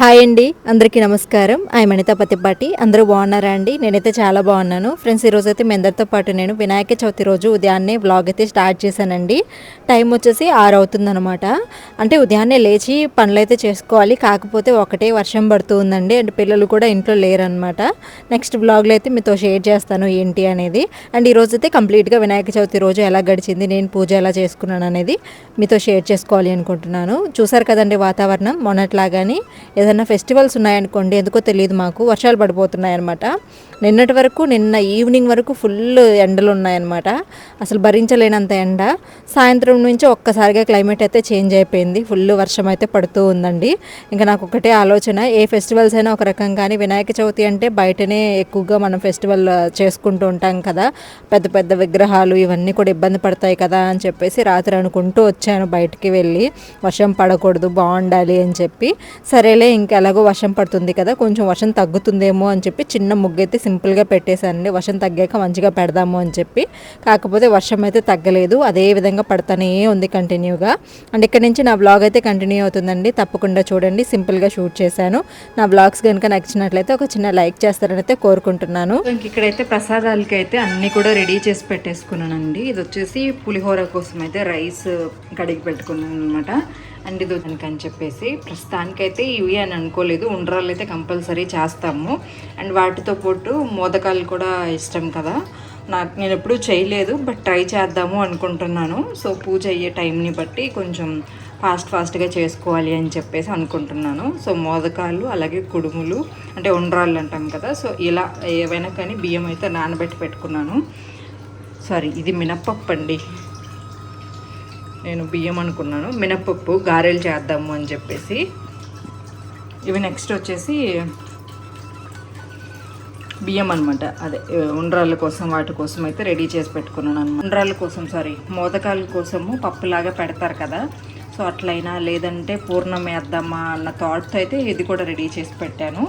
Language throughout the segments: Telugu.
హాయ్ అండి అందరికీ నమస్కారం. ఐ అనిత పతిపాటి. అందరూ బాగున్నారా అండి? నేనైతే చాలా బాగున్నాను. ఫ్రెండ్స్ ఈరోజు అయితే మీ అందరితో పాటు నేను వినాయక చవితి రోజు ఉదయాన్నే వ్లాగ్ అయితే స్టార్ట్ చేశానండి. టైం వచ్చేసి ఆరు అవుతుందన్నమాట. అంటే ఉదయాన్నే లేచి పనులు అయితే చేసుకోవాలి. కాకపోతే ఒకటే వర్షం పడుతూ ఉందండి. అండ్ పిల్లలు కూడా ఇంట్లో లేరనమాట నెక్స్ట్ బ్లాగ్లో అయితే మీతో షేర్ చేస్తాను ఏంటి అనేది. అండ్ ఈరోజు అయితే కంప్లీట్గా వినాయక చవితి రోజు ఎలా గడిచింది నేను పూజ ఎలా చేసుకున్నాను అనేది మీతో షేర్ చేసుకోవాలి అనుకుంటున్నాను. చూసారు కదండి వాతావరణం? మొన్నట్లాగాని ఏదైనా ఫెస్టివల్స్ ఉన్నాయనుకోండి ఎందుకో తెలియదు మాకు వర్షాలు పడిపోతున్నాయి అనమాట నిన్నటి వరకు నిన్న ఈవినింగ్ వరకు ఫుల్ ఎండలు ఉన్నాయన్నమాట. అసలు భరించలేనంత ఎండ. సాయంత్రం నుంచి ఒక్కసారిగా క్లైమేట్ అయితే చేంజ్ అయిపోయింది. ఫుల్ వర్షం అయితే పడుతూ ఉందండి. ఇంకా నాకు ఒకటే ఆలోచన ఏ ఫెస్టివల్స్ అయినా ఒక రకం కానీ వినాయక చవితి అంటే బయటనే ఎక్కువగా మనం ఫెస్టివల్ చేసుకుంటూ ఉంటాం కదా. పెద్ద పెద్ద విగ్రహాలు ఇవన్నీ కూడా ఇబ్బంది పడతాయి కదా అని చెప్పేసి రాత్రి అనుకుంటూ వచ్చాను బయటికి వెళ్ళి. వర్షం పడకూడదు బాగుండాలి అని చెప్పి. సరేలే ఇంకెలాగో వర్షం పడుతుంది కదా కొంచెం వర్షం తగ్గుతుందేమో అని చెప్పి చిన్న ముగ్గు అయితే సింపుల్గా పెట్టేశానండి. వర్షం తగ్గాక మంచిగా పెడదాము అని చెప్పి. కాకపోతే వర్షం అయితే తగ్గలేదు. అదే విధంగా పడతానే ఉంది కంటిన్యూగా. అండ్ ఇక్కడ నుంచి నా బ్లాగ్ అయితే కంటిన్యూ అవుతుందండి. తప్పకుండా చూడండి. సింపుల్గా షూట్ చేశాను. నా బ్లాగ్స్ కనుక నచ్చినట్లయితే ఒక చిన్న లైక్ చేస్తారని అయితే కోరుకుంటున్నాను. ఇక్కడైతే ప్రసాదాలకి అయితే అన్నీ కూడా రెడీ చేసి పెట్టేసుకున్నానండి. ఇది వచ్చేసి పులిహోర కోసం అయితే రైస్ కడిగి పెట్టుకున్నాను అనమాట అండ్ ఇది అని చెప్పేసి ప్రస్తుతానికైతే ఇవి అని అనుకోలేదు. ఉండ్రాలు అయితే కంపల్సరీ చేస్తాము. అండ్ వాటితో పాటు మోదకాలు కూడా ఇష్టం కదా. నాకు నేను ఎప్పుడూ చేయలేదు బట్ ట్రై చేద్దాము అనుకుంటున్నాను. సో పూజ అయ్యే టైంని బట్టి కొంచెం ఫాస్ట్ ఫాస్ట్గా చేసుకోవాలి అని చెప్పేసి అనుకుంటున్నాను. సో మోదకాలు అలాగే కుడుములు అంటే ఉండ్రాళ్ళు అంటాం కదా. సో ఇలా ఏవైనా కానీ బియ్యం అయితే నానబెట్టి పెట్టుకున్నాను. సారీ ఇది మినప్పప్పు అండి. నేను బియ్యం అనుకున్నాను. మినప్పప్పు గారెలు చేద్దాము అని చెప్పేసి. ఇవి నెక్స్ట్ వచ్చేసి బియ్యం అనమాట అదే ఉండ్రాళ్ళ కోసం వాటి కోసం అయితే రెడీ చేసి పెట్టుకున్నాను అనమాట ఉండ్రాళ్ళ కోసం సారీ మోదకాల కోసము పప్పులాగా పెడతారు కదా. సో అట్లయినా లేదంటే పూర్ణం వేద్దామా అన్న థాట్తో అయితే ఇది కూడా రెడీ చేసి పెట్టాను.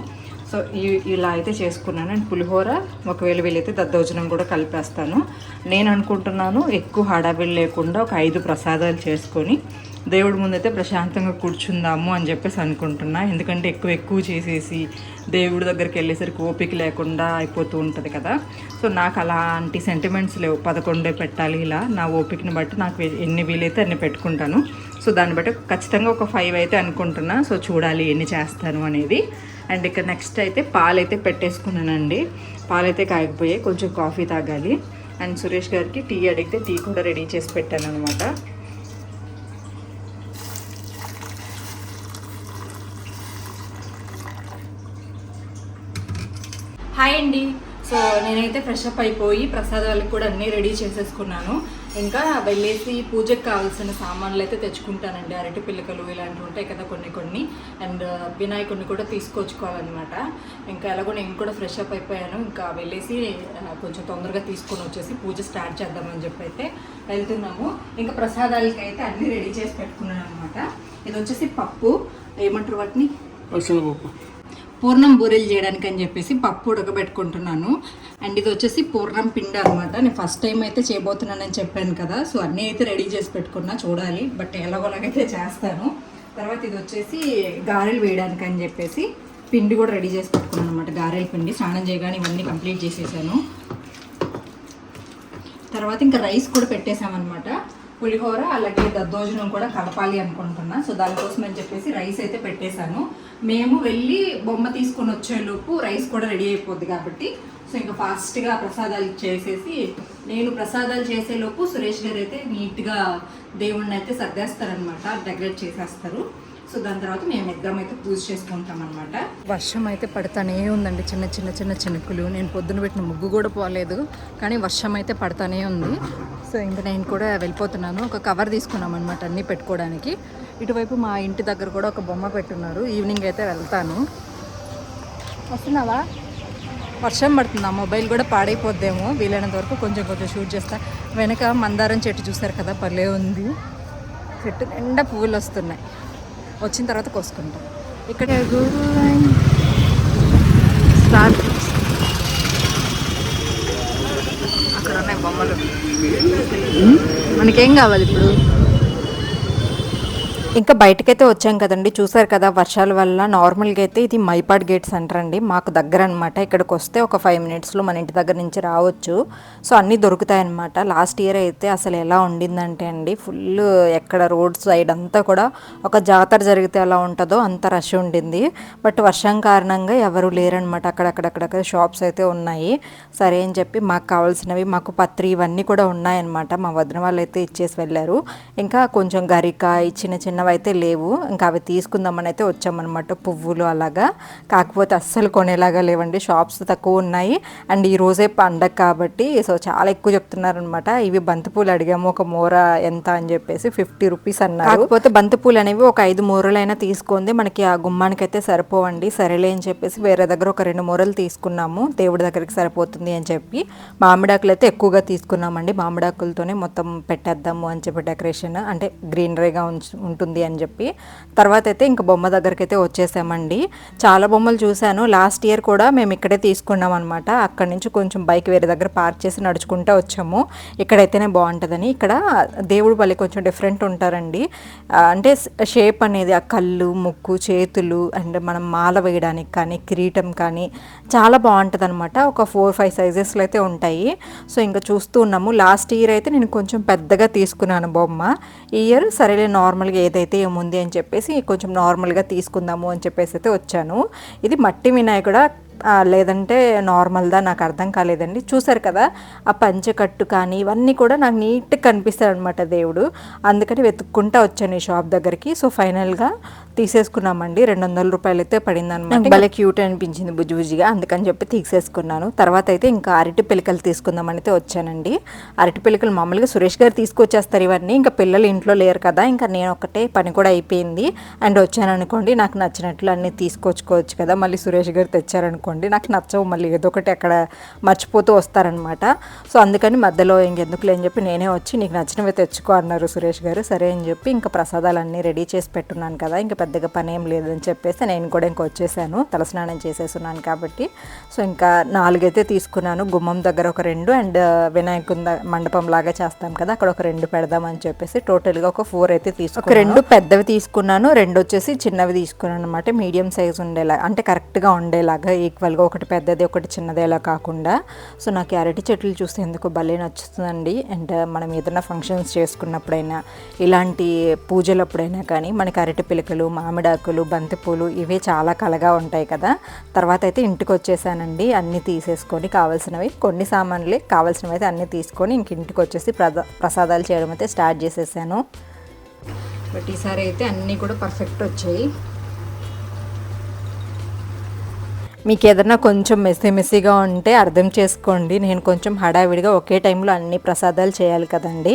సో ఈ- ఇలా అయితే చేసుకున్నాను. అండ్ పులిహోర ఒకవేళ వీలైతే దద్దోజనం కూడా కలిపేస్తాను. నేను అనుకుంటున్నాను ఎక్కువ హడావిడి లేకుండా ఒక ఐదు ప్రసాదాలు చేసుకొని దేవుడి ముందైతే ప్రశాంతంగా కూర్చుందాము అని చెప్పేసి అనుకుంటున్నా. ఎందుకంటే ఎక్కువ ఎక్కువ చేసేసి దేవుడి దగ్గరికి వెళ్ళేసరికి ఓపిక లేకుండా అయిపోతూ ఉంటుంది కదా. సో నాకు అలాంటి సెంటిమెంట్స్ లేవు. పదకొండే పెట్టాలి ఇలా. నా ఓపికని బట్టి నాకు ఎన్ని వీలైతే అన్ని పెట్టుకుంటాను. సో దాన్ని బట్టి ఖచ్చితంగా ఒక ఫైవ్ అయితే అనుకుంటున్నా. సో చూడాలి ఎన్ని చేస్తాను అనేది. అండ్ ఇక్కడ నెక్స్ట్ అయితే పాలైతే పెట్టేసుకున్నానండి. పాలైతే కాయకపోయాయి కొంచెం కాఫీ తాగాలి. అండ్ సురేష్ గారికి టీ అడిగితే టీ కూడా రెడీ చేసి పెట్టాను అనమాట హాయ్ అండి. సో నేనైతే ఫ్రెష్ అప్ అయిపోయి వాళ్ళకి కూడా అన్నీ రెడీ చేసేసుకున్నాను. ఇంకా వెళ్ళేసి పూజకు కావాల్సిన సామాన్లు అయితే తెచ్చుకుంటానండి. అరటి పిల్లకలు ఇలాంటివి ఉంటాయి కదా కొన్ని కొన్ని. అండ్ వినాయకుడిని కూడా తీసుకొచ్చుకోవాలన్నమాట. ఇంకా ఎలాగో నేను కూడా ఫ్రెష్ అప్ అయిపోయాను. ఇంకా వెళ్ళేసి కొంచెం తొందరగా తీసుకొని వచ్చేసి పూజ స్టార్ట్ చేద్దామని చెప్పి అయితే వెళ్తున్నాము. ఇంకా ప్రసాదాలకి అయితే అన్నీ రెడీ చేసి పెట్టుకున్నాను అనమాట ఇది వచ్చేసి పప్పు. ఏమంటారు వాటిని? పప్పు పూర్ణం బూరెలు చేయడానికి అని చెప్పేసి పప్పు ఉడకబెట్టుకుంటున్నాను. అండ్ ఇది వచ్చేసి పూర్ణం పిండి అనమాట నేను ఫస్ట్ టైం అయితే చేయబోతున్నానని చెప్పాను కదా. సో అన్నీ అయితే రెడీ చేసి పెట్టుకున్నా చూడాలి. బట్ ఎలాగోలాగైతే చేస్తాను. తర్వాత ఇది వచ్చేసి గారెలు వేయడానికి అని చెప్పేసి పిండి కూడా రెడీ చేసి పెట్టుకున్నాను అనమాట గారెల పిండి స్నానం చేయగానే ఇవన్నీ కంప్లీట్ చేసేసాను. తర్వాత ఇంకా రైస్ కూడా పెట్టేసామన్నమాట పులిహోర అలాగే దద్దోజనం కూడా కలపాలి అనుకుంటున్నా. సో దానికోసం అని చెప్పేసి రైస్ అయితే పెట్టేశాను. మేము వెళ్ళి బొమ్మ తీసుకొని వచ్చేలోపు రైస్ కూడా రెడీ అయిపోద్ది కాబట్టి సో ఇంకా ఫాస్ట్గా ప్రసాదాలు చేసేసి నేను ప్రసాదాలు చేసేలోపు సురేష్ గారు అయితే నీట్గా దేవుణ్ణి అయితే సర్దేస్తారనమాట డెకరేట్ చేసేస్తారు. సో దాని తర్వాత మేము ఇద్దరం అయితే పూజ చేసుకుంటాం అనమాట వర్షం అయితే పడతానే ఉందండి. చిన్న చిన్న చిన్న చినుకులు. నేను పొద్దున పెట్టిన ముగ్గు కూడా పోలేదు కానీ వర్షం అయితే పడతానే ఉంది. సో ఇంకా నేను కూడా వెళ్ళిపోతున్నాను. ఒక కవర్ తీసుకున్నాం అనమాట అన్నీ పెట్టుకోవడానికి. ఇటువైపు మా ఇంటి దగ్గర కూడా ఒక బొమ్మ పెట్టున్నారు. ఈవినింగ్ అయితే వెళ్తాను. వస్తున్నావా? వర్షం పడుతుంది? ఆ మొబైల్ కూడా పాడైపోద్దేమో. వీలైనంత వరకు కొంచెం కొంచెం షూట్ చేస్తా. వెనక మందారం చెట్టు చూసారు కదా? భలే ఉంది. చెట్టు నిండా పువ్వులు వస్తున్నాయి. వచ్చిన తర్వాత కోసుకుంటాం. ఇక్కడ అక్కడ ఉన్నాయి బొమ్మలు. మనకేం కావాలి ఇప్పుడు? ఇంకా బయటకైతే వచ్చాం కదండి. చూసారు కదా వర్షాల వల్ల నార్మల్గా అయితే ఇది మైపాడ్ గేట్ సెంటర్ అండి. మాకు దగ్గర అనమాట ఇక్కడికి వస్తే ఒక ఫైవ్ మినిట్స్లో మన ఇంటి దగ్గర నుంచి రావచ్చు. సో అన్నీ దొరుకుతాయి అనమాట లాస్ట్ ఇయర్ అయితే అసలు ఎలా ఉండిందంటే అండి ఫుల్ ఎక్కడ రోడ్ సైడ్ అంతా కూడా ఒక జాతర జరిగితే ఎలా ఉంటుందో అంత రష్ ఉండింది. బట్ వర్షం కారణంగా ఎవరు లేరనమాట అక్కడక్కడక్కడ షాప్స్ అయితే ఉన్నాయి. సరే అని చెప్పి మాకు కావాల్సినవి మాకు పత్రి ఇవన్నీ కూడా ఉన్నాయన్నమాట. మా వదిన వాళ్ళు అయితే ఇచ్చేసి వెళ్ళారు. ఇంకా కొంచెం గరిక చిన్న చిన్న చిన్నవైతే అయితే లేవు. ఇంకా అవి తీసుకుందామని అయితే వచ్చామన్నమాట పువ్వులు అలాగా. కాకపోతే అస్సలు కొనేలాగా లేవండి. షాప్స్ తక్కువ ఉన్నాయి. అండ్ ఈ రోజే పండగ కాబట్టి సో చాలా ఎక్కువ చెప్తున్నారనమాట ఇవి బంతిపూలు అడిగాము. ఒక మూర ఎంత అని చెప్పేసి ఫిఫ్టీ రూపీస్ అన్నారు. కాకపోతే బంతిపూలు అనేవి ఒక ఐదు మూరలైనా తీసుకుంది మనకి ఆ గుమ్మానికి అయితే సరిపోవండి. సరేలే అని చెప్పేసి వేరే దగ్గర ఒక రెండు మూరలు తీసుకున్నాము. దేవుడి దగ్గరికి సరిపోతుంది అని చెప్పి మామిడాకులు అయితే ఎక్కువగా తీసుకున్నామండి. మామిడాకులతోనే మొత్తం పెట్టేద్దాము అని చెప్పి డెకరేషన్ అంటే గ్రీనరీగా ఉంటుంది అని చెప్పి. తర్వాత అయితే ఇంకా బొమ్మ దగ్గరికి అయితే వచ్చేసామండి. చాలా బొమ్మలు చూశాను. లాస్ట్ ఇయర్ కూడా మేము ఇక్కడే తీసుకున్నాం అనమాట అక్కడి నుంచి కొంచెం బైక్ వేరే దగ్గర పార్క్ చేసి నడుచుకుంటూ వచ్చాము. ఇక్కడైతేనే బాగుంటుందని. ఇక్కడ దేవుడు బలి కొంచెం డిఫరెంట్ ఉంటారండి. అంటే షేప్ అనేది ఆ కళ్ళు ముక్కు చేతులు అండ్ మనం మాల వేయడానికి కానీ కిరీటం కానీ చాలా బాగుంటుంది అనమాట ఒక ఫోర్ ఫైవ్ సైజెస్లో అయితే ఉంటాయి. సో ఇంకా చూస్తూ ఉన్నాము. లాస్ట్ ఇయర్ అయితే నేను కొంచెం పెద్దగా తీసుకున్నాను బొమ్మ. ఈ ఇయర్ సరేలే నార్మల్గా ఏదైతే అయితే ఏముంది అని చెప్పేసి కొంచెం నార్మల్గా తీసుకుందాము అని చెప్పేసి అయితే వచ్చాను. ఇది మట్టి వినాయకుడా? లేదంటే నార్మల్దా? నాకు అర్థం కాలేదండి. చూసారు కదా ఆ పంచకట్టు కానీ ఇవన్నీ కూడా నాకు నీట్గా కనిపిస్తాడు అనమాట దేవుడు. అందుకని వెతుక్కుంటా వచ్చాను ఈ షాప్ దగ్గరికి. సో ఫైనల్గా తీసేసుకున్నామండి. రెండు వందల రూపాయలు అయితే పడింది అనమాట భలే క్యూట్ అనిపించింది బుజ్జి బుజ్జిగా. అందుకని చెప్పి తీసేసుకున్నాను. తర్వాత అయితే ఇంకా అరటి పిలకలు తీసుకుందామని అయితే వచ్చానండి. అరటి పిలకలు మామూలుగా సురేష్ గారు తీసుకొచ్చేస్తారు ఇవన్నీ. ఇంకా పిల్లలు ఇంట్లో లేరు కదా. ఇంకా నేను ఒకటే పని కూడా అయిపోయింది. అండ్ వచ్చాను అనుకోండి నాకు నచ్చినట్లు అన్నీ తీసుకొచ్చుకోవచ్చు కదా. మళ్ళీ సురేష్ గారు తెచ్చారనుకోండి నాకు నచ్చవు. మళ్ళీ ఏదో ఒకటి అక్కడ మర్చిపోతూ వస్తారనమాట సో అందుకని మధ్యలో ఇంకెందుకులే అని చెప్పి నేనే వచ్చి నీకు నచ్చినవి తెచ్చుకో అన్నారు సురేష్ గారు. సరే అని చెప్పి ఇంకా ప్రసాదాలన్నీ రెడీ చేసి పెట్టున్నాను కదా. ఇంకా పెద్దగా పని ఏం లేదని చెప్పేసి నేను కూడా ఇంకా వచ్చేసాను. తలస్నానం చేసేస్తున్నాను కాబట్టి. సో ఇంకా నాలుగైతే తీసుకున్నాను. గుమ్మం దగ్గర ఒక రెండు అండ్ వినాయకుని ద- మండపం లాగా చేస్తాం కదా అక్కడ ఒక రెండు పెడదామని చెప్పేసి టోటల్గా ఒక ఫోర్ అయితే తీసుకున్నాను. రెండు పెద్దవి తీసుకున్నాను రెండు వచ్చేసి చిన్నవి తీసుకున్నాను అనమాట మీడియం సైజ్ ఉండేలా అంటే కరెక్ట్గా ఉండేలాగా ఈక్వల్గా ఒకటి పెద్దది ఒకటి చిన్నది అలా కాకుండా. సో నాకు అరటి చెట్లు చూస్తే ఎందుకు భలే నచ్చుతుందండి. అండ్ మనం ఏదైనా ఫంక్షన్స్ చేసుకున్నప్పుడైనా ఇలాంటి పూజలప్పుడైనా కానీ మనకి అరటి పిలకలు మామిడాకులు బంతిపూలు ఇవే చాలా కలగా ఉంటాయి కదా. తర్వాత అయితే ఇంటికి వచ్చేసానండి. అన్నీ తీసేసుకొని కావాల్సినవి కొన్ని సామాన్లే కావాల్సినవి అయితే అన్నీ తీసుకొని ఇంక ఇంటికి వచ్చేసి ప్రసాదాలు చేయడం అయితే స్టార్ట్ చేసేసాను. బట్ ఈసారి అయితే అన్నీ కూడా పర్ఫెక్ట్ వచ్చాయి. మీకు ఏదైనా కొంచెం మెస్సీ మెస్సీగా ఉంటే అర్థం చేసుకోండి. నేను కొంచెం హడావిడిగా ఒకే టైంలో అన్ని ప్రసాదాలు చేయాలి కదండి.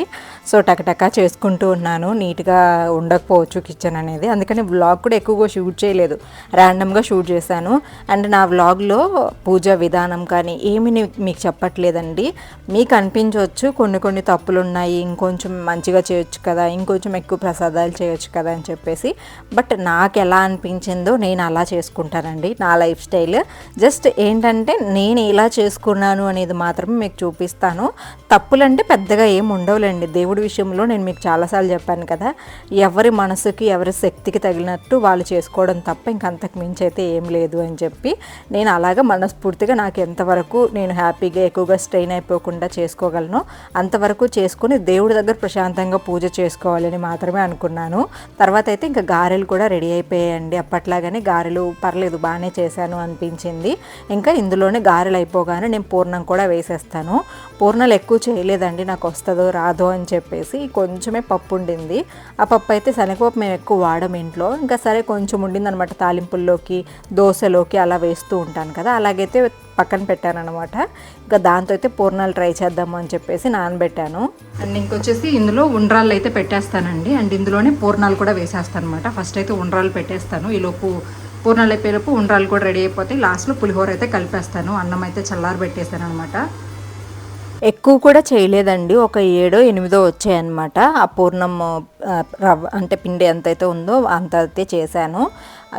సో టకటకా చేసుకుంటూ ఉన్నాను. నీట్గా ఉండకపోవచ్చు కిచెన్ అనేది. అందుకని వ్లాగ్ కూడా ఎక్కువగా షూట్ చేయలేదు. ర్యాండమ్గా షూట్ చేశాను. అండ్ నా వ్లాగ్లో పూజ విధానం కానీ ఏమి మీకు చెప్పట్లేదండి. మీకు అనిపించవచ్చు కొన్ని కొన్ని తప్పులు ఉన్నాయి. ఇంకొంచెం మంచిగా చేయొచ్చు కదా ఇంకొంచెం ఎక్కువ ప్రసాదాలు చేయొచ్చు కదా అని చెప్పేసి. బట్ నాకు ఎలా అనిపించిందో నేను అలా చేసుకుంటానండి. నా లైఫ్ స్టైల్. జస్ట్ ఏంటంటే నేను ఎలా చేసుకున్నాను అనేది మాత్రమే మీకు చూపిస్తాను. తప్పులంటే పెద్దగా ఏమి ఉండవులేండి. దేవుడి విషయంలో నేను మీకు చాలాసార్లు చెప్పాను కదా ఎవరి మనసుకి ఎవరి శక్తికి తగిలినట్టు వాళ్ళు చేసుకోవడం తప్ప ఇంక అంతకు మించి అయితే ఏం లేదు అని చెప్పి నేను అలాగా మనస్ఫూర్తిగా నాకు ఎంతవరకు నేను హ్యాపీగా ఎక్కువగా స్ట్రెయిన్ అయిపోకుండా చేసుకోగలను అంతవరకు చేసుకుని దేవుడి దగ్గర ప్రశాంతంగా పూజ చేసుకోవాలని మాత్రమే అనుకున్నాను. తర్వాత అయితే ఇంకా గారెలు కూడా రెడీ అయిపోయాయండి. అప్పట్లాగానే గారెలు పర్లేదు బాగానే చేశాను అనిపించింది. ఇంకా ఇందులోనే గారెలు అయిపోగానే నేను పూర్ణం కూడా వేసేస్తాను. పూర్ణాలు ఎక్కువ చేయలేదండి నాకు వస్తుందో రాదో అని చెప్పేసి కొంచెమే పప్పు ఉండింది. ఆ పప్పు అయితే శనగపప్పు మేము ఎక్కువ వాడము ఇంట్లో. ఇంకా సరే కొంచెం ఉండిందనమాట తాలింపుల్లోకి దోశలోకి అలా వేస్తూ ఉంటాను కదా అలాగైతే పక్కన పెట్టాను అనమాట ఇంకా దాంతో అయితే పూర్ణాలు ట్రై చేద్దాము అని చెప్పేసి నానబెట్టాను. అండ్ ఇంకొచ్చేసి ఇందులో ఉండ్రాళ్ళు అయితే పెట్టేస్తానండి. అండ్ ఇందులోనే పూర్ణాలు కూడా వేసేస్తాను అనమాట ఫస్ట్ అయితే ఉండ్రాలు పెట్టేస్తాను. ఈలోపు పూర్ణాలు అయిపోయేలోపు ఉండ్రాలు కూడా రెడీ అయిపోతాయి. లాస్ట్లో పులిహోర అయితే కలిపేస్తాను. అన్నం అయితే చల్లారి పెట్టేస్తాను అనమాట ఎక్కువ కూడా చేయలేదండి. ఒక ఏడో ఎనిమిదో వచ్చాయన్నమాట. ఆ పూర్ణం రవ్వ అంటే పిండి ఎంతైతే ఉందో అంత అయితే చేశాను.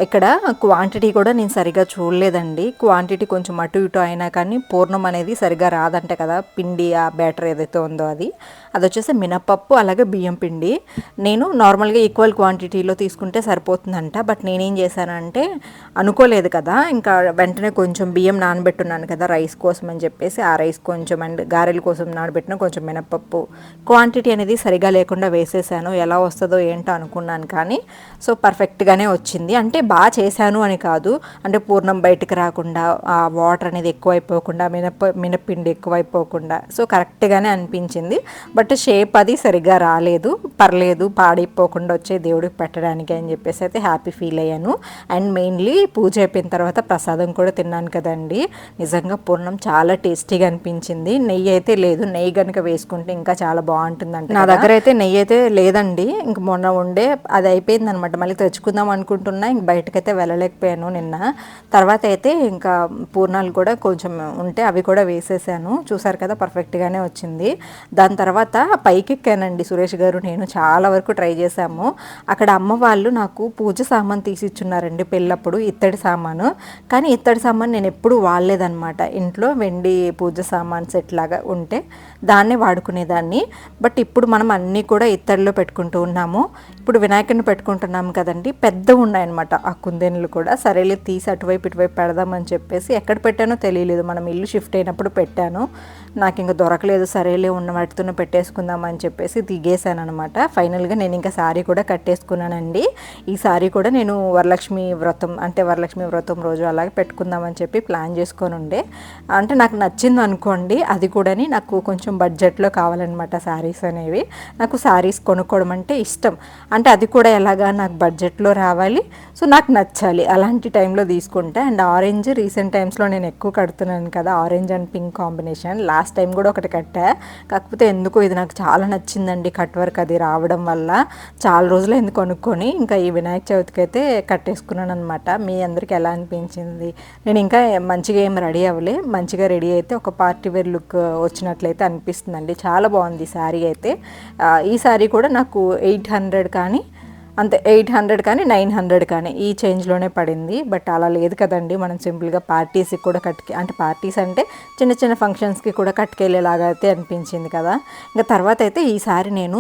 ఇక్కడ క్వాంటిటీ కూడా నేను సరిగా చూడలేదండి. క్వాంటిటీ కొంచెం అటు ఇటు అయినా కానీ పూర్ణం అనేది సరిగా రాదంట కదా పిండి ఆ బ్యాటర్ ఏదైతే ఉందో అది. అది వచ్చేసి మినపప్పు అలాగే బియ్యం పిండి. నేను నార్మల్గా ఈక్వల్ క్వాంటిటీలో తీసుకుంటే సరిపోతుందంట. బట్ నేనేం చేశానంటే అనుకోలేదు కదా ఇంకా వెంటనే కొంచెం బియ్యం నానబెట్టున్నాను కదా రైస్ కోసం అని చెప్పేసి ఆ రైస్ కొంచెం అండ్ గారెల కోసం నానబెట్టిన కొంచెం మినపప్పు. క్వాంటిటీ అనేది సరిగా లేకుండా వేసేసాను. ఎలా వస్తుందో ఏంటో అనుకున్నాను కానీ సో పర్ఫెక్ట్గానే వచ్చింది. అంటే బాగా చేశాను అని కాదు. అంటే పూర్ణం బయటకు రాకుండా ఆ వాటర్ అనేది ఎక్కువైపోకుండా మినప మినపిండి ఎక్కువైపోకుండా సో కరెక్ట్గానే అనిపించింది. బట్ షేప్ అది సరిగా రాలేదు పర్లేదు పాడైపోకుండా వచ్చే దేవుడికి పెట్టడానికి అని చెప్పేసి అయితే హ్యాపీ ఫీల్ అయ్యాను. అండ్ మెయిన్లీ పూజ అయిపోయిన తర్వాత ప్రసాదం కూడా తిన్నాను కదండి. నిజంగా పూర్ణం చాలా టేస్టీగా అనిపించింది. నెయ్యి అయితే లేదు. నెయ్యి కనుక వేసుకుంటే ఇంకా చాలా బాగుంటుందంట నా దగ్గర అయితే నెయ్యి అయితే లేదండి. ఇంక మొన్న ఉండే అది అయిపోయింది అనమాట మళ్ళీ తెచ్చుకుందాం అనుకుంటున్నా ఇంక బయటకైతే వెళ్ళలేకపోయాను నిన్న. తర్వాత అయితే ఇంకా పూర్ణాలు కూడా కొంచెం ఉంటే అవి కూడా వేసేసాను. చూసారు కదా పర్ఫెక్ట్గానే వచ్చింది. దాని తర్వాత పైకి ఎక్కానండి సురేష్ గారు నేను చాలా వరకు ట్రై చేశాము. అక్కడ అమ్మ వాళ్ళు నాకు పూజ సామాన్ తీసి ఇచ్చున్నారండి పెళ్ళప్పుడు ఇత్తడి సామాను. కానీ ఇత్తడి సామాన్ నేను ఎప్పుడూ వాడలేదన్నమాట ఇంట్లో వెండి పూజ సామాన్ సెట్ లాగా ఉంటే దాన్నే వాడుకునేదాన్ని. బట్ ఇప్పుడు మనం అన్నీ కూడా ఇత్తడిలో పెట్టుకుంటూ ఉన్నాము. ఇప్పుడు వినాయకుడిని పెట్టుకుంటున్నాము కదండి. పెద్ద ఉన్నాయన్నమాట. ఆ కుందేనులు కూడా. సరేలే తీసి అటువైపు ఇటువైపు పెడదామని చెప్పేసి ఎక్కడ పెట్టానో తెలియలేదు. మనం ఇల్లు షిఫ్ట్ అయినప్పుడు పెట్టాను. నాకు ఇంకా దొరకలేదు. సరేలే ఉన్న వాటితోనే పెట్టేసుకుందాం అని చెప్పేసి దిగేశాను అనమాట ఫైనల్గా నేను ఇంకా శారీ కూడా కట్టేసుకున్నానండి. ఈ శారీ కూడా నేను వరలక్ష్మి వ్రతం అంటే వరలక్ష్మి వ్రతం రోజు అలాగే పెట్టుకుందామని చెప్పి ప్లాన్ చేసుకొని ఉండే. అంటే నాకు నచ్చింది అనుకోండి. అది కూడా నాకు కొంచెం బడ్జెట్లో కావాలన్నమాట శారీస్ అనేవి. నాకు శారీస్ కొనుక్కోవడం అంటే ఇష్టం. అంటే అది కూడా ఎలాగా నాకు బడ్జెట్లో రావాలి. సో నాకు నచ్చాలి అలాంటి టైంలో తీసుకుంటే. అండ్ ఆరెంజ్ రీసెంట్ టైమ్స్లో నేను ఎక్కువ కడుతున్నాను కదా orange and pink combination. Last time కూడా ఒకటి కట్టా. కాకపోతే ఎందుకో ఇది నాకు చాలా నచ్చిందండి కట్ వర్క్ అది రావడం వల్ల. చాలా రోజులు ఎందుకు కొనుక్కొని ఇంకా ఈ వినాయక చవితికి అయితే కట్టేసుకున్నాను అనమాట మీ అందరికి ఎలా అనిపించింది? నేను ఇంకా మంచిగా ఏం రెడీ అవ్వలే. మంచిగా రెడీ అయితే ఒక పార్టీ వేర్ లుక్ వచ్చినట్లయితే అనిపిస్తుందండి. చాలా బాగుంది శారీ అయితే. ఈ శారీ కూడా నాకు ఎయిట్ హండ్రెడ్ కానీ కానీ అంతే ఎయిట్ హండ్రెడ్ కానీ నైన్ హండ్రెడ్ కానీ ఈ చేంజ్లోనే పడింది. బట్ అలా లేదు కదండి. మనం సింపుల్గా పార్టీస్కి కూడా కట్టుకే అంటే పార్టీస్ అంటే చిన్న చిన్న ఫంక్షన్స్కి కూడా కట్టుకెళ్ళేలాగా అయితే అనిపించింది కదా. ఇంకా తర్వాత అయితే ఈసారి నేను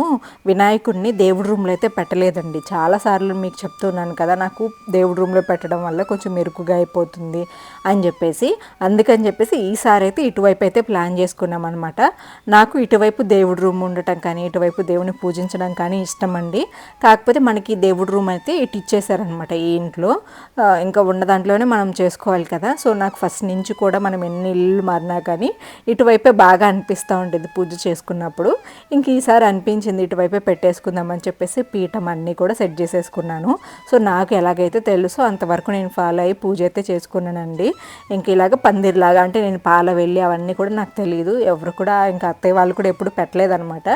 వినాయకుడిని దేవుడి రూమ్లో అయితే పెట్టలేదండి. చాలాసార్లు మీకు చెప్తున్నాను కదా నాకు దేవుడి రూమ్లో పెట్టడం వల్ల కొంచెం మెరుకుగా అయిపోతుంది అని చెప్పేసి. అందుకని చెప్పేసి ఈసారి అయితే ఇటువైపు అయితే ప్లాన్ చేసుకున్నాం అనమాట నాకు ఇటువైపు దేవుడి రూమ్ ఉండటం కానీ ఇటువైపు దేవుని పూజించడం కానీ ఇష్టం అండి. కాకపోతే మనకి దేవుడి రూమ్ అయితే ఇటు ఇచ్చేసారనమాట ఈ ఇంట్లో. ఇంకా ఉన్న దాంట్లోనే మనం చేసుకోవాలి కదా. సో నాకు ఫస్ట్ నుంచి కూడా మనం ఎన్ని ఇల్లు మారినా కానీ ఇటువైపే బాగా అనిపిస్తూ ఉండేది పూజ చేసుకున్నప్పుడు. ఇంక ఈసారి అనిపించింది ఇటువైపే పెట్టేసుకుందామని చెప్పేసి పీఠం అన్నీ కూడా సెట్ చేసేసుకున్నాను. సో నాకు ఎలాగైతే తెలుసో అంతవరకు నేను ఫాలో అయ్యి పూజ అయితే చేసుకున్నానండి. ఇంక ఇలాగ పందిర్లాగా అంటే నేను పాల వెళ్ళి అవన్నీ కూడా నాకు తెలియదు ఎవరు కూడా ఇంకా అత్తయ్య వాళ్ళు కూడా ఎప్పుడు పెట్టలేదనమాట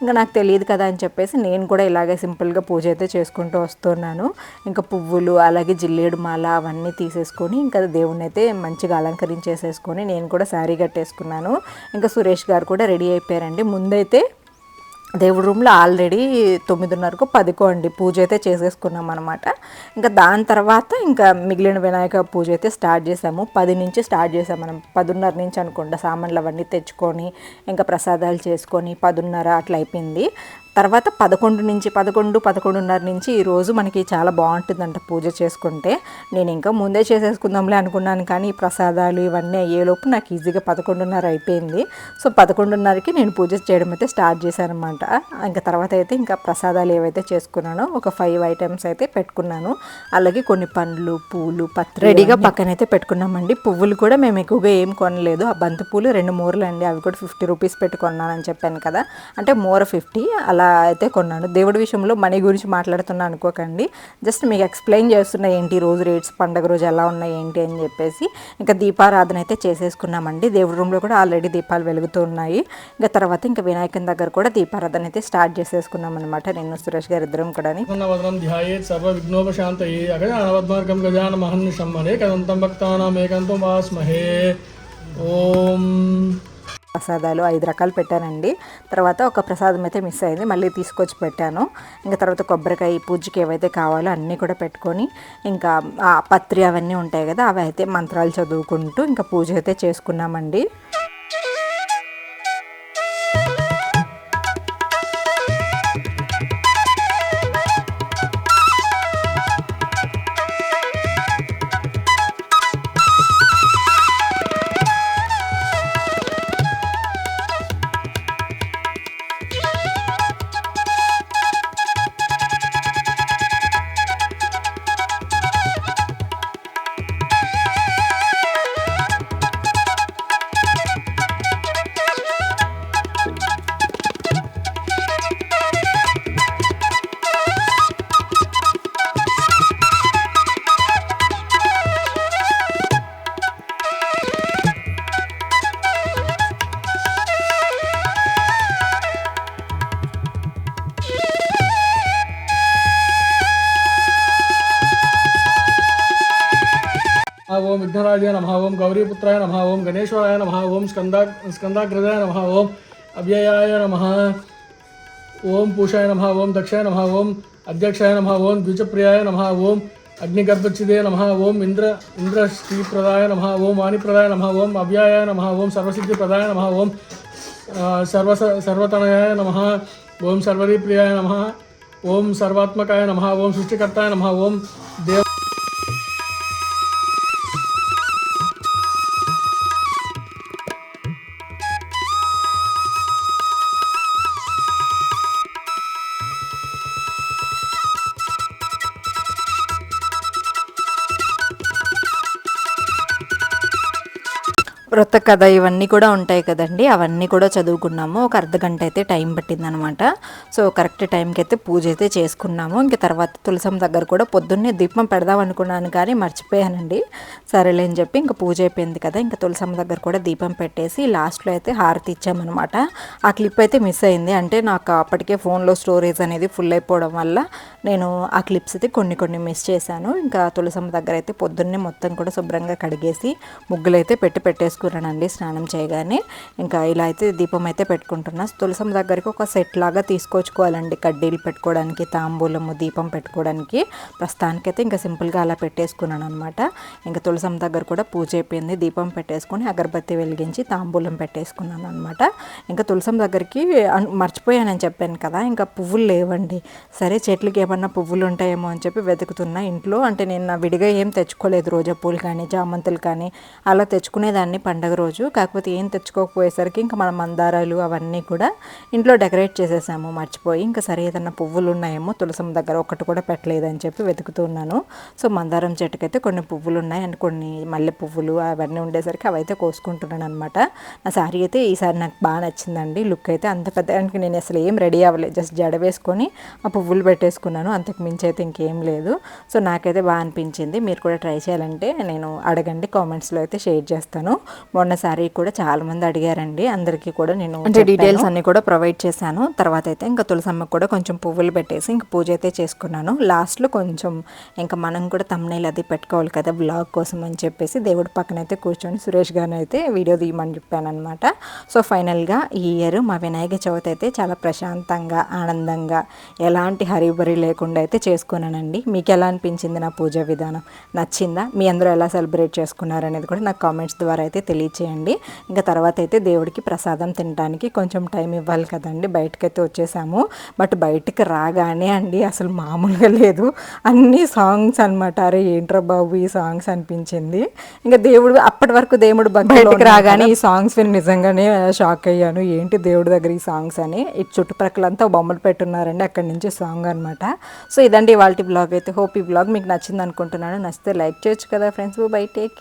ఇంకా నాకు తెలియదు కదా అని చెప్పేసి నేను కూడా ఇలాగే సింపుల్గా పూజ అయితే చేసుకుంటూ వస్తున్నాను. ఇంకా పువ్వులు అలాగే జిల్లేడు మాల అవన్నీ తీసేసుకొని ఇంకా దేవుణ్ణి అయితే మంచిగా అలంకరించేసేసుకొని నేను కూడా శారీ కట్టేసుకున్నాను. ఇంకా సురేష్ గారు కూడా రెడీ అయిపోయారండి. ముందైతే దేవుడి రూమ్లో ఆల్రెడీ తొమ్మిదిన్నరకు పదికో అండి. పూజ అయితే చేసేసుకున్నాం అనమాట ఇంకా దాని తర్వాత ఇంకా మిగిలిన వినాయక పూజ అయితే స్టార్ట్ చేసాము పది నుంచి స్టార్ట్ చేసాం మనం. పదున్నర నుంచి అనుకుంటా సామాన్లు అవన్నీ తెచ్చుకొని ఇంకా ప్రసాదాలు చేసుకొని పదున్నర అట్లా అయిపోయింది. తర్వాత పదకొండు నుంచి పదకొండు పదకొండున్నర నుంచి ఈరోజు మనకి చాలా బాగుంటుందంట పూజ చేసుకుంటే. నేను ఇంకా ముందే చేసేసుకుందాంలే అనుకున్నాను కానీ ప్రసాదాలు ఇవన్నీ అయ్యేలోపు నాకు ఈజీగా పదకొండున్నర అయిపోయింది. సో పదకొండున్నరకి నేను పూజ చేయడం అయితే స్టార్ట్ చేశాను అనమాట ఇంకా తర్వాత అయితే ఇంకా ప్రసాదాలు ఏవైతే చేసుకున్నానో ఒక ఫైవ్ ఐటమ్స్ అయితే పెట్టుకున్నాను. అలాగే కొన్ని పండ్లు పూలు పత్రి రెడీగా పక్కనైతే పెట్టుకున్నామండి. పువ్వులు కూడా మేము ఎక్కువగా ఏం కొనలేదు. ఆ బంతి పూలు రెండు మూరలు అండి అవి కూడా ఫిఫ్టీ రూపీస్ పెట్టి కొన్నానని చెప్పాను కదా. అంటే మూర ఫిఫ్టీ అలా అయితే కొన్నాను. దేవుడి విషయంలో మనీ గురించి మాట్లాడుతున్నా అనుకోకండి. జస్ట్ మీకు ఎక్స్ప్లెయిన్ చేస్తున్నా ఏంటి రోజు రేట్స్ పండగ రోజు ఎలా ఉన్నాయి ఏంటి అని చెప్పేసి. ఇంకా దీపారాధన అయితే చేసేసుకున్నామండి. దేవుడి రూమ్లో కూడా ఆల్రెడీ దీపాలు వెలుగుతూ ఉన్నాయి. ఇంకా తర్వాత ఇంకా వినాయకుని దగ్గర కూడా దీపారాధన అయితే స్టార్ట్ చేసేసుకున్నాం అనమాట నేను సురేష్ గారు ఇద్దరం కూడా ప్రసన్నవదనం ధ్యాయేత్ సర్వవిఘ్నోపశాంతయే అగజానవద్మార్గం గజానమహర్నిశం మనేకదంతం భక్తానాం ఏకంతం వాస్మహే ఓం. ప్రసాదాలు ఐదు రకాలు పెట్టానండి. తర్వాత ఒక ప్రసాదం అయితే మిస్ అయింది. మళ్ళీ తీసుకొచ్చి పెట్టాను. ఇంకా తర్వాత కొబ్బరికాయ పూజకి ఏవైతే కావాలో అన్నీ కూడా పెట్టుకొని ఇంకా పత్రి అవన్నీ ఉంటాయి కదా అవి అయితే మంత్రాలు చదువుకుంటూ ఇంకా పూజ అయితే చేసుకున్నామండి. गणपताय नम ओम गौरीपुत्राय नम ओम गणेश्वराय नम ओम स्कंदा स्कंदाग्रजाय नम ओम अव्ययाय नम ओम पूषाय नम ओम दक्षाय नम ओम अध्यक्षाय नम ओम द्विजप्रियाय नम ओम अग्निगर्भचिदे नम ओम इंद्र इंद्रश्रीप्रदाय नमः ओम वाणिप्रदाय नम ओम अव्याय नम ओम सर्वसिद्धिप्रदाय नमः ओम सर्व सर्वतनयाय नम ओम सर्वरी प्रियाय नमः ओम सर्वात्मकाय नम ओम सृष्टिकर्ताय नम ओम देव కొత్త కథ ఇవన్నీ కూడా ఉంటాయి కదండి. అవన్నీ కూడా చదువుకున్నాము. ఒక అర్ధ గంట అయితే టైం పట్టిందనమాట. సో కరెక్ట్ టైంకి అయితే పూజ అయితే చేసుకున్నాము. ఇంక తర్వాత తులసం దగ్గర కూడా పొద్దున్నే దీపం పెడదాం అనుకున్నాను కానీ మర్చిపోయానండి. సరేలే అని చెప్పి ఇంకా పూజ అయిపోయింది కదా. ఇంకా తులసం దగ్గర కూడా దీపం పెట్టేసి లాస్ట్లో అయితే హారతి ఇచ్చామన్నమాట ఆ క్లిప్ అయితే మిస్ అయింది. అంటే నాకు అప్పటికే ఫోన్లో స్టోరేజ్ అనేది ఫుల్ అయిపోవడం వల్ల నేను ఆ క్లిప్స్ అయితే కొన్ని కొన్ని మిస్ చేశాను. ఇంకా తులసమ్మ దగ్గర అయితే పొద్దున్నే మొత్తం కూడా శుభ్రంగా కడిగేసి ముగ్గులు అయితే పెట్టి చేస్తారనండి స్నానం చేయగానే. ఇంకా ఇలా అయితే దీపం అయితే పెట్టుకుంటున్నా. తులసం దగ్గరికి ఒక సెట్ లాగా తీసుకొచ్చుకోవాలండి కడ్డీలు పెట్టుకోవడానికి తాంబూలము దీపం పెట్టుకోవడానికి. ప్రస్తుతానికైతే ఇంకా సింపుల్గా అలా పెట్టేసుకున్నాను అనమాట ఇంకా తులసం దగ్గర కూడా పూజ అయిపోయింది దీపం పెట్టేసుకొని అగరబత్తి వెలిగించి తాంబూలం పెట్టేసుకున్నాను అనమాట ఇంకా తులసం దగ్గరికి మర్చిపోయానని చెప్పాను కదా ఇంకా పువ్వులు లేవండి. సరే చెట్లకి ఏమన్నా పువ్వులు ఉంటాయేమో అని చెప్పి వెతుకుతున్నా ఇంట్లో. అంటే నేను విడిగా ఏం తెచ్చుకోలేదు రోజా పూలు కానీ చామంతులు కానీ. అలా తెచ్చుకునేదాన్ని పండగ రోజు కాకపోతే ఏం తెచ్చుకోకపోయేసరికి ఇంకా మన మందారాలు అవన్నీ కూడా ఇంట్లో డెకరేట్ చేసేసాము మర్చిపోయి. ఇంకా సరే ఏదన్నా పువ్వులు ఉన్నాయేమో తులసం దగ్గర ఒకటి కూడా పెట్టలేదని చెప్పి వెతుకుతున్నాను సో మందారం చెట్టుకైతే కొన్ని పువ్వులు ఉన్నాయి అండ్ కొన్ని మల్లె పువ్వులు అవన్నీ ఉండేసరికి అవైతే కోసుకుంటున్నాను అనమాట నా శారీ అయితే ఈసారి నాకు బాగా నచ్చిందండి. లుక్ అయితే అంత పెద్ద నేను అసలు ఏం రెడీ అవ్వలేదు. జస్ట్ జడ వేసుకొని ఆ పువ్వులు పెట్టేసుకున్నాను. అంతకు మించి అయితే ఇంకేం లేదు. సో నాకైతే బాగా అనిపించింది. మీరు కూడా ట్రై చేయాలంటే నేను అడగండి కామెంట్స్లో అయితే షేర్ చేస్తాను. మొన్న కూడా చాలా మంది అడిగారండి. అందరికీ కూడా నేను అంటే డీటెయిల్స్ అన్ని కూడా ప్రొవైడ్ చేశాను. తర్వాత అయితే ఇంకా తులసమ్మకి కూడా కొంచెం పువ్వులు పెట్టేసి ఇంకా పూజ అయితే చేసుకున్నాను. లాస్ట్లో కొంచెం ఇంకా మనం కూడా తమ్నైల్ అది పెట్టుకోవాలి కదా బ్లాగ్ కోసం అని చెప్పేసి దేవుడి పక్కన అయితే కూర్చొని సురేష్ గారిని అయితే వీడియో తీయమని చెప్పాను అనమాట సో ఫైనల్గా ఈ ఇయర్ మా వినాయక చవితి అయితే చాలా ప్రశాంతంగా ఆనందంగా ఎలాంటి హరిబరి లేకుండా అయితే చేసుకున్నానండి. మీకు ఎలా అనిపించింది నా పూజ విధానం? నచ్చిందా? మీ అందరూ ఎలా సెలబ్రేట్ చేసుకున్నారు అనేది కూడా నాకు కామెంట్స్ ద్వారా అయితే తెలియచేయండి ఇంకా తర్వాత అయితే దేవుడికి ప్రసాదం తినడానికి కొంచెం టైం ఇవ్వాలి కదండి. బయటకైతే వచ్చేసాము. బట్ బయటికి రాగానే అండి అసలు మామూలుగా లేదు. అన్ని సాంగ్స్ అనమాట అరే ఏంట్రా బాబు ఈ సాంగ్స్ అనిపించింది. ఇంకా దేవుడు అప్పటి వరకు దేవుడు బయటకు రాగానే ఈ సాంగ్స్ విని నిజంగానే షాక్ అయ్యాను. ఏంటి దేవుడి దగ్గర ఈ సాంగ్స్ అని? ఇటు చుట్టుప్రక్కలంతా బొమ్మలు పెట్టున్నారండి. అక్కడి నుంచి సాంగ్ అనమాట సో ఇదండి వాళ్ళ బ్లాగ్ అయితే. హోప్ ఈ బ్లాగ్ మీకు నచ్చింది అనుకుంటున్నాను. నచ్చితే లైక్ చేయొచ్చు కదా ఫ్రెండ్స్. Bye take